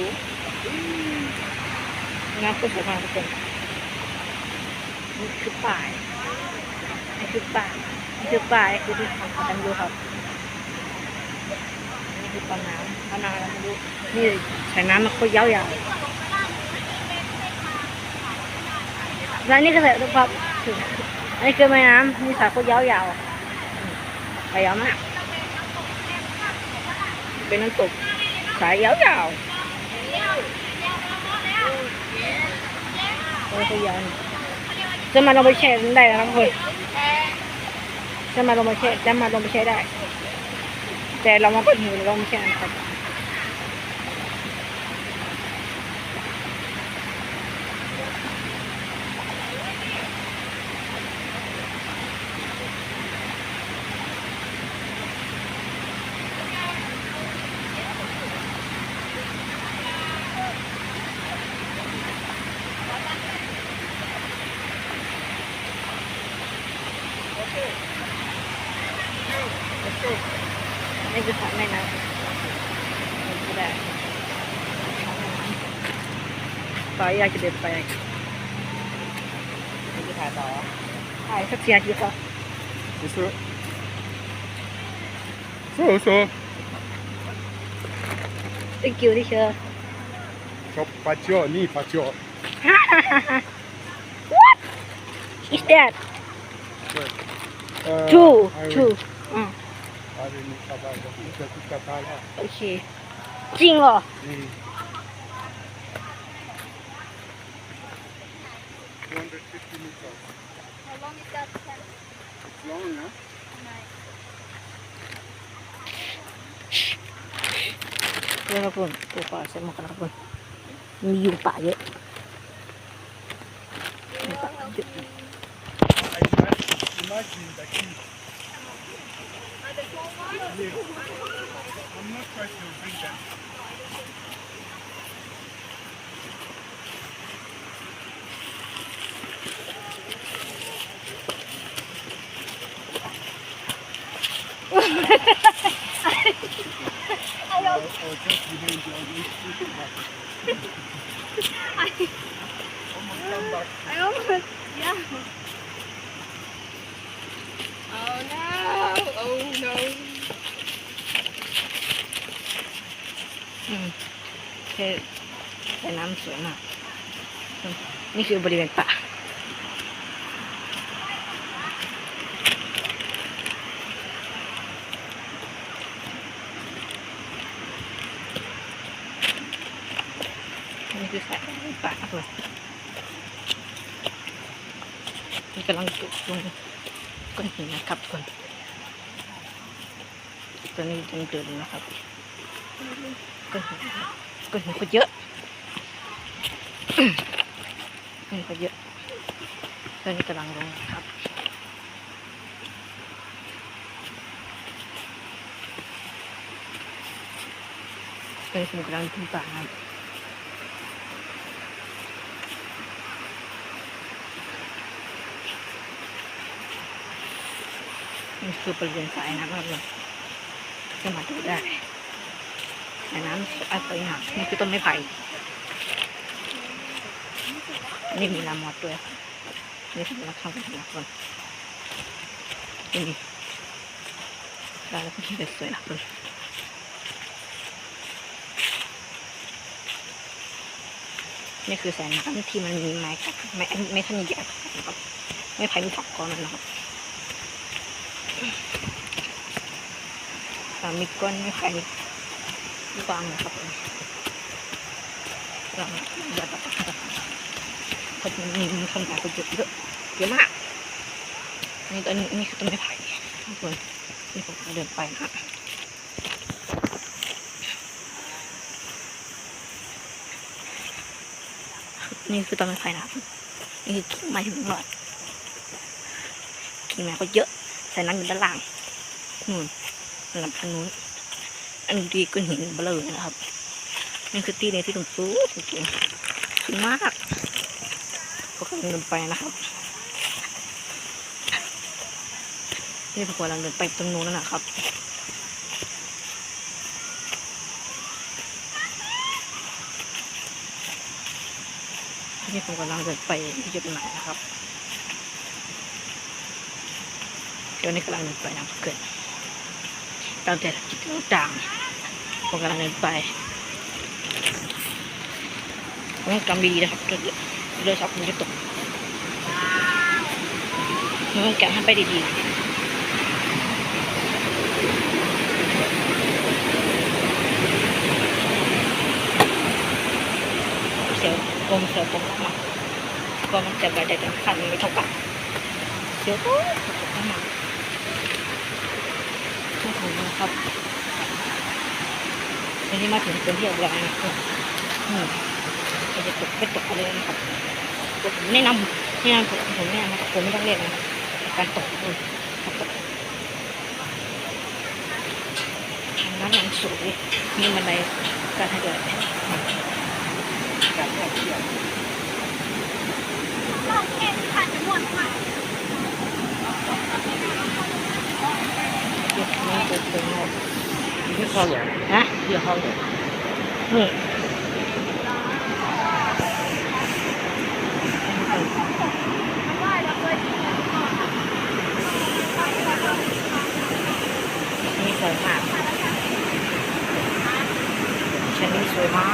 รู้น้ำก็สวยมากทุกคนนี่คือป่ายนี่คือป่ายนี่คือป่ายคือที่ของกันดูครับนี่คือปลาน้ำปลาน้ำอะไรไม่รู้นี่ใส่น้ำมันโคตรยาวๆแล้วนี่ก็ใส่ทุกครับอันนี้คือแม่น้ำนี่สายโคตรยาวๆไปยาวมากเป็นน้ำตกสายยาวๆ โอ้ยเขายาวนี่จะมาลงไปแช่ได้แล้วนะเพื่อนจะมาลงไปแช่จะมาลงไปแช่ได้ แต่เรามาเปิดหูเราไม่แช่นะครับ สุดนี่คือสระแม่น้ำก็ได้ต่ออยากจะเดินไปนี่คือถ่ายต่อถ่ายสักเสียทีค่ะสู้สู้สู้ thank you ที่เชื่อชอบปัจจยวนี่ปาเชียว what is that two two อื अरे नुका बाजा नुका नुका खाला ओके जिंग ओ How long is that? It's long, huh? Nice. Yan na po. Pupasan mo ka na po. Hindi yung payo. Eh. Yung. Imagine the kids. I'm not trying to bring them. I almost, yeah. Oh no. Oh no! อืมเท่แต่น้ำสวยมาก นี่คือบริเวณป่านี่คือสายป่าครับผมนี่กำลังจุดลงก้อนหินนะครับทุกคน ตอนนี้ยังเดินนะครับ ก็เห็นก็เห็นคนเยอะเห็นคนเยอะตอนนี้กำลังลงนะครับตอนนี้ผมกำลังขึ้นป่าครับนี่คือบริเวณสายน้ำครับ เราจะมาดูได้แต่น้ำสะอาดสวยงามนี่คือต้นไม้ไผ่นี่มีลามอดด้วยนี่คือลักษณะของลักษณะนี่ลายแล้วก็ที่สวยนะคนนี่คือแสงน้ำที่มันมีไม้กับไม้ไม้ทันใหญ่ไม้ไผ่มีสองก้อนนะครับามีก้อนไม้ไผ่บางนะครับเราอย่าตัดคนมีมีคนขายคนเยอะเยอะเยอะมากนี่ตอนนี้นี่คือต้นไม้ไผ่ทุกคนนี่ผมเดินไปนะนี่คือต้นไม้ไผ่นะครับนี่คือไม้ถึงหลอดกิ่งไม้ก็เยอะใส่น้ำอยู่ด้านล่างนู่น ลำทางนู้นอันดีก็เหินเบลอนะครับนี่คือที่ในที่ตรงสูงจริงๆสูงมากก็กำลังเดินไปนะครับนี่ผมกำลังเดินไปตรงนู้นแล้วนะครับนี่ผมกำลังเดินไปที่จุดไหมายนะครับเดี๋ยวนี้กำลังเดินไปนะครับเกิด ตามแต่จุดต่างๆผมกำลังเดินไปผมต้องจำดีนะครับเรือช็อปมันจะตกมันต้องแกะให้ไปดีๆกลมเสียวกลมมากๆก็มันจะไปได้ถึงขั้นไม่เท่ากันเสียวโอ้ยตกมาก นะครับทีนี้มาถึงพื้นที่อะไรนะครับอืมจะตกไม่ตกอะไรนะครับผมแนะนำแนะนำผมผมแนะนำนะครับผมไม่ต้องเรียกนะการตกเลยครับตกทางด้านหลังสูงเลยมีบันไดการให้เดินการท่งเที่ยวเราแค่ผ่ ที่ห้องอย่างฮะที่ห้องอย่าเนี่นี่สวยมากชั้นนี้สวยมาก